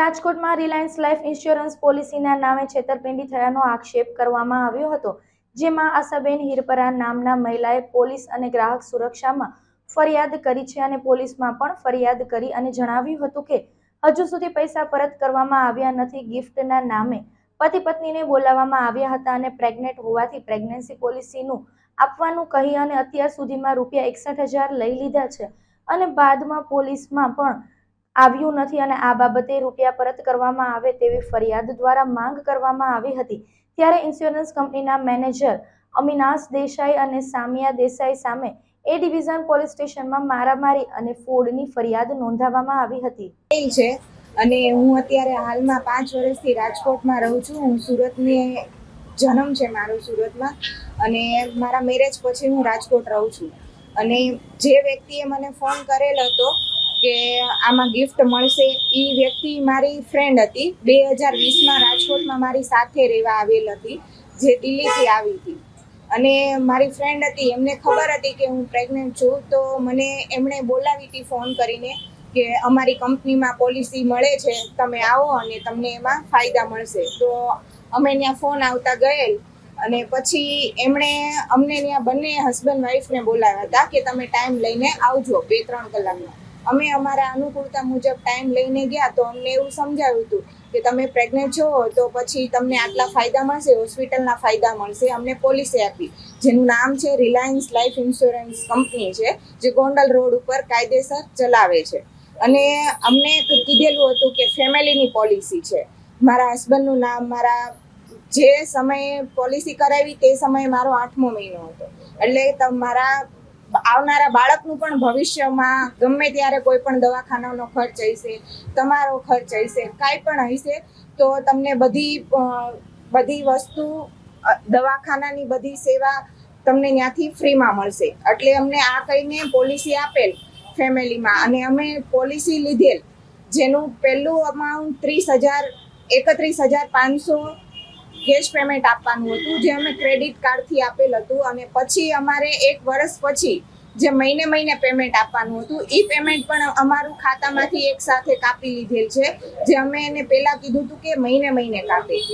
રાજકોટમાં Reliance life insurance પોલિસીના નામે છેતરપિંડી થયાનો આક્ષેપ કરવામાં આવ્યો હતો, જેમાં આશાબેન હિરપરા નામના મહિલાએ પોલીસ અને ગ્રાહક સુરક્ષામાં ફરિયાદ કરી છે અને પોલીસમાં પણ ફરિયાદ કરી અને જણાવ્યું હતું કે, હજુ સુધી પૈસા પરત કરવામાં આવ્યા નથી, ગિફ્ટના નામે પતિ પત્નીને બોલાવવામાં આવ્યા હતા અને પ્રેગ્નેન્ટ હોવાથી પ્રેગ્નન્સી પોલિસીનું આપવાનું કહી અને અત્યાર સુધીમાં રૂપિયા એકસઠ હજાર લઈ લીધા છે અને બાદમાં પોલીસમાં પણ આવ્યું નથી અને આ બાબતે રૂપિયા પરત કરવામાં આવે તેવી ફરિયાદ દ્વારા માંગ કરવામાં આવી હતી. ત્યારે ઇન્સ્યોરન્સ કંપનીના મેનેજર અમિનાશ દેસાઈ અને સામિયા દેસાઈ સામે એ ડિવિઝન પોલીસ સ્ટેશનમાં મારામારી અને ફોડની ફરિયાદ નોંધાવવામાં આવી હતી. છે અને હું અત્યારે હાલમાં પાંચ વર્ષથી રાજકોટમાં રહું છું. હું સુરતની જન્મ છે મારો સુરતમાં અને મારા મેરેજ પછી હું રાજકોટ રહું છું. અને જે વ્યક્તિએ મને ફોન કરેલ હતો કે આમાં ગિફ્ટ મળશે. એ વ્યક્તિ મારી ફ્રેન્ડ હતી. બે હજાર વીસમાં રાજકોટમાં મારી સાથે રહેવા આવેલ હતી, જે દિલ્હીથી આવી હતી. અને મારી ફ્રેન્ડ હતી. એમને ખબર હતી કે હું પ્રેગ્નન્ટ છું. તો મને એમણે બોલાવી હતી ફોન કરીને કે અમારી કંપનીમાં પોલિસી મળે છે. તમે આવો અને તમને એમાં ફાયદા મળશે. તો અમે ત્યાં ફોન આવતા ગયેલ અને પછી એમણે અમને ત્યાં બંને હસબન્ડ વાઈફને બોલાવ્યા હતા કે તમે ટાઈમ લઈને આવજો બે ત્રણ કલાકમાં. અમે અમારા અનુકૂળતા મુજબ ટાઈમ લઈને ગયા તો અમને એવું સમજાવ્યું હતું કે તમે પ્રેગ્નેન્ટ છો તો પછી તમને આટલા ફાયદા મળશે હોસ્પિટલના ફાયદા મળશે. અમને પોલિસી આપી, જેનું નામ છે રિલાયન્સ લાઈફ ઇન્સ્યોરન્સ કંપની છે, જે ગોંડલ રોડ ઉપર કાયદેસર ચલાવે છે. અને અમને કીધેલું હતું કે ફેમિલીની પોલિસી છે. મારા હસબન્ડનું નામ, મારા જે સમયે પોલિસી કરાવી તે સમયે મારો આઠમો મહિનો હતો. એટલે તમારા આવનારા બાળકનું પણ ભવિષ્યમાં ગમે ત્યારે કોઈ પણ દવાખાનાનો ખર્ચ હશે, તમારો ખર્ચ હશે, કાંઈ પણ હશે, તો તમને બધી બધી વસ્તુ દવાખાનાની બધી સેવા તમને ત્યાંથી ફ્રીમાં મળશે. એટલે અમને આ કહીને પોલિસી આપેલ ફેમિલીમાં અને અમે પોલિસી લીધેલ, જેનું પહેલું અમાઉન્ટ ત્રીસ હજાર, એકત્રીસ હજાર પાંચસો કેશ પેમેન્ટ આપવાનું હતું, જે અમે ક્રેડિટ કાર્ડથી આપેલ હતું અને પછી અમારે એક વર્ષ પછી જે મહિને મહિને પેમેન્ટ આપવાનું હતું એ પેમેન્ટ પણ અમારું ખાતામાંથી એક સાથે કાપી લીધેલ છે, જે અમે એને પહેલાં કીધું હતું કે મહિને મહિને કાપે.